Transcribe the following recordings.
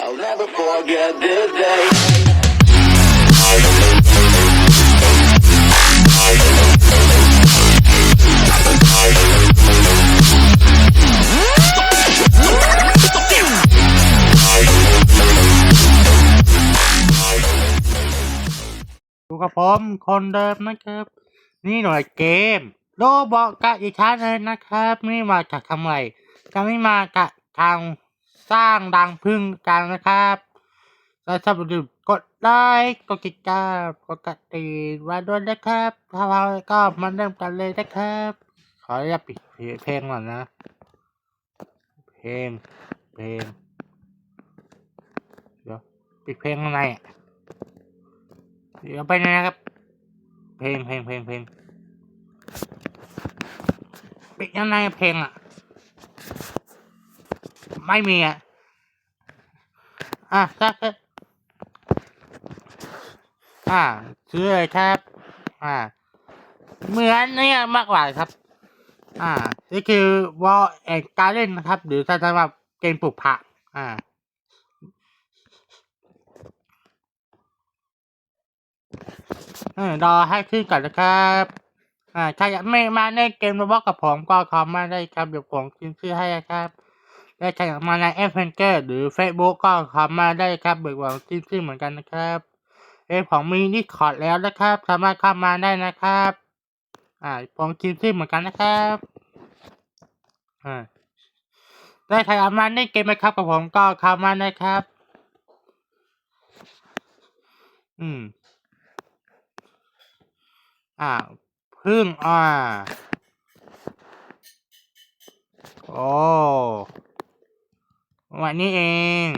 I'll never forget this day. อยู่กับผมคนเดิมนะครับ นี่หน่วยเกมโลบอกกับอีกชั้นเลยนะครับนี่มาจากทำไรจะไม่มาจากทาง สร้างดังพึ่งกันนะครับแล้วถ้าอย่าลืมกดไลค์กดติดตามกดกระติดไว้ด้วยนะครับ ถ้าเราก็มาเริ่มกันเลยนะครับ ขออนุญาตปิดเพลงก่อนนะ เพลง เพลง เดี๋ยวปิดเพลงข้างในเดี๋ยวไปนะครับ เพลงเพลงเพลงเพลงปิดยังไงเพลงอะ ไม่มีอะอะครับอ่าซื้อเลยครับ อ่า เหมือนเนี่ยมากกว่าครับ อ่า นี่คือวอลแอนการเล่นนะครับ หรือถ้าจะว่าเกมปลูกผักอ่าเออรอให้ขึ้นก่อนนะครับ อ่าถ้าอยากไม่มาในเกมโรบอทกับผมก็คอมมาได้ครับเดี๋ยวผมขึ้นชื่อให้นะครับ และถ้าอยากมาในแอปเพนเกอร์หรือ Facebook ก็คอมมาได้ครับเบิกบอกขึ้นชื่อเหมือนกันนะครับเอ้ยผมมีนิคอร์ดแล้วนะครับ สามารถเข้ามาได้นะครับ อ่าผมขึ้นชื่อเหมือนกันนะครับอ่าได้ใครเอามาเล่นเกมไหมครับกับผมก็เข้ามาได้ครับ อืมอ่าพึ่งอ่าโอ้ วันนี้เอง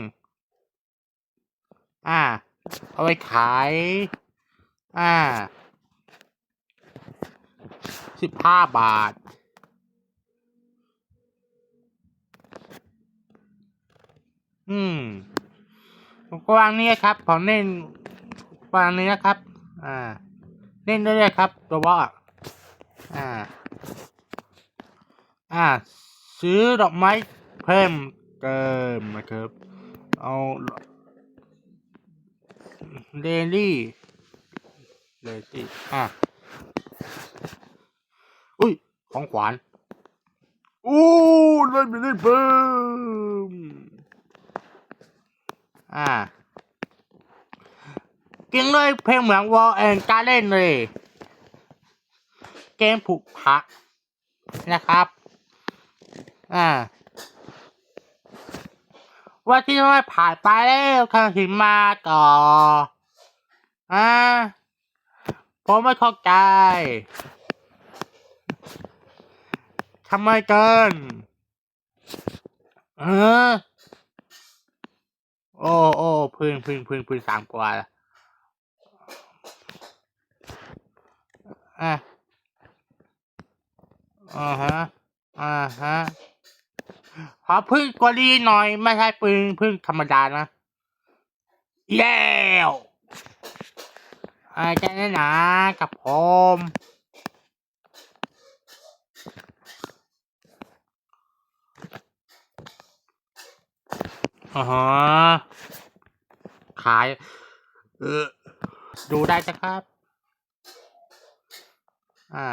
อ่า เอาไปขาย อ่าสิบห้าบาท อืมกวางนี้ครับผมเล่นวางนี้นะครับ อ่า เล่นได้เลยครับ ตัวบอสอ่า อ่า ซื้อดอกไม้เพิ่ม เติมนะครับ เอาเดลี่เลลี่อะอุ้ย ของขวานอู้ได้ไม่ได้เพิ่มอ่ากินเลยเพลงเหมือนวอลแอนการเล่นเลย เกมผูกผักนะครับ อ่า ว่าที่ไม่ผ่านไปแล้วครั้งถึงมาต่ออ่าผมไม่เข้าใจทำไมเกินเออโอ้โอ้พึ่งพึ่งพึ่งพึ่งสามกว่าอะอ่าฮะอ่าฮะ ขอพึ่งกว่าดีหน่อย ไม่ใช่พึ่งพึ่งธรรมดานะแล้วอาจารย์นะกับผมอ๋อขายเออดูได้จ้ะครับ อ่า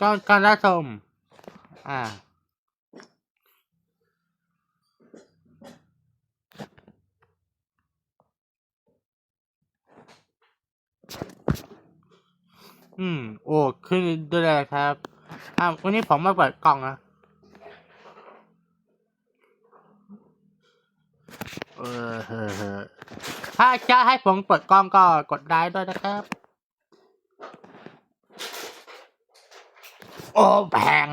ก็การรับชมอ่า อืม โอ้ขึ้นด้วยเลยครับ อ่าวันนี้ผมมาเปิดกล่องนะเออเออถ้าจะให้ผมเปิดกล้องก็กดได้ด้วยนะครับ โอ้แพง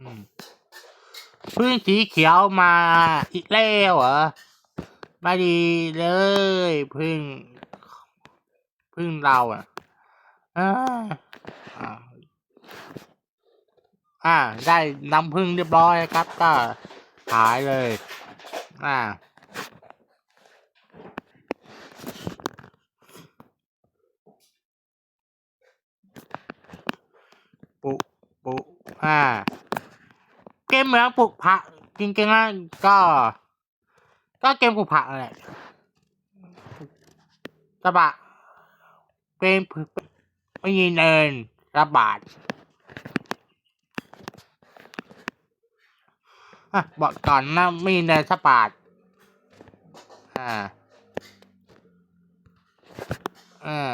อืมพึ่งสีเขียวมาอีกแล้วเหรอไม่ดีเลยพึ่งพึ่งเราอะอ่าอ่า ได้น้ำพึ่งเรียบร้อยครับ ก็ขายเลย อ่า ปลูก ปลูกอ่าเกมเหมือนปลูกผักจริงๆแล้วก็ ก็เกมปลูกผักแหละกระบะเป็นไม่มีเนินระบาดบอกก่อนนะไม่มีเนินสะบาดอ่าอ่า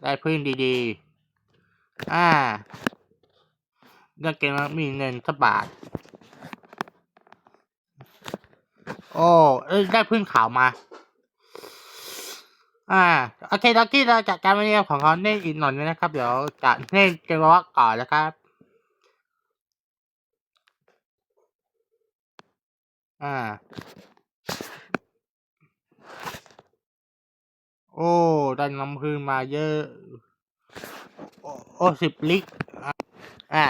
ได้พื้นดีๆ อ่า เรื่องเกมแล้วมีเงินสักบาท โอ้เอ้ยได้พื้นข่าวมา อ่า โอเคตอนที่เราจัดการวันนี้ของเขาเล่อีกหน่อยนึงนะครับ เดี๋ยวจะเล่นเกมวอกก่อนนะครับ อ่า โอ้ ได้น้ำพึ่งมาเยอะ โอ้สิบลิกอ่า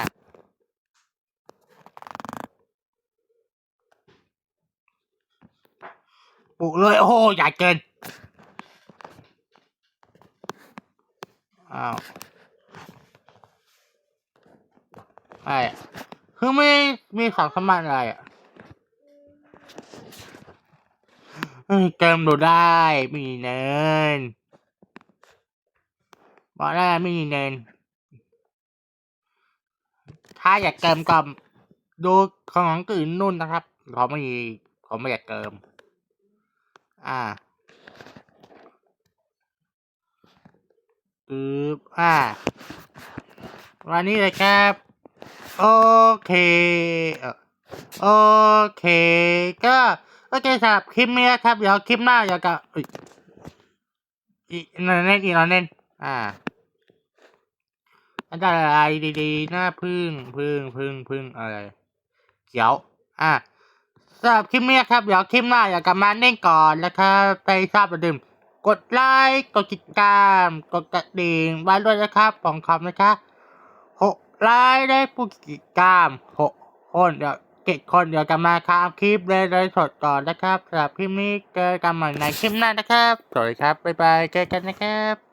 ปลูกเลยโอ้โหใหญ่เกินอ้าวไอ้คือไม่มีของสมานอะไรอะเอ้ยเติมดูได้มีเนินบอกได้ไม่มีเนินถ้าอยากเติมก็ดูของอื่นนู่นนะครับเขาไม่มีเขาไม่อยากเติม อ่าอืบอ่า วันนี้เลยครับ โอเค โอเค ก็โอเคสำหรับคลิปนี้นะครับ เดี๋ยวคลิปหน้าเดี๋ยวกับอีนอนเล่นอีนอนเล่นอ่าอันได้อะไรดีๆหน้าพึ่งพึ่งพึ่งพึ่งอะไรเขียวอะ สำหรับคลิปนี้ครับ เดี๋ยวคลิปหน้าอยากกลับมาเล่นก่อนนะครับไปทราบประเดิมกดไลค์กดติดตาม กดกระดิ่งไว้ด้วยนะครับของคำนะครับหกไลค์ได้ผู้ติดตามหกคนเดี๋ยวเจ็ดคนเดี๋ยวกลับมาครับคลิปเลยเลยสดก่อนนะครับสำหรับคลิปนี้เจอกันใหม่ในคลิปหน้านะครับสวัสดีครับบ๊ายบายเจอกันนะครับ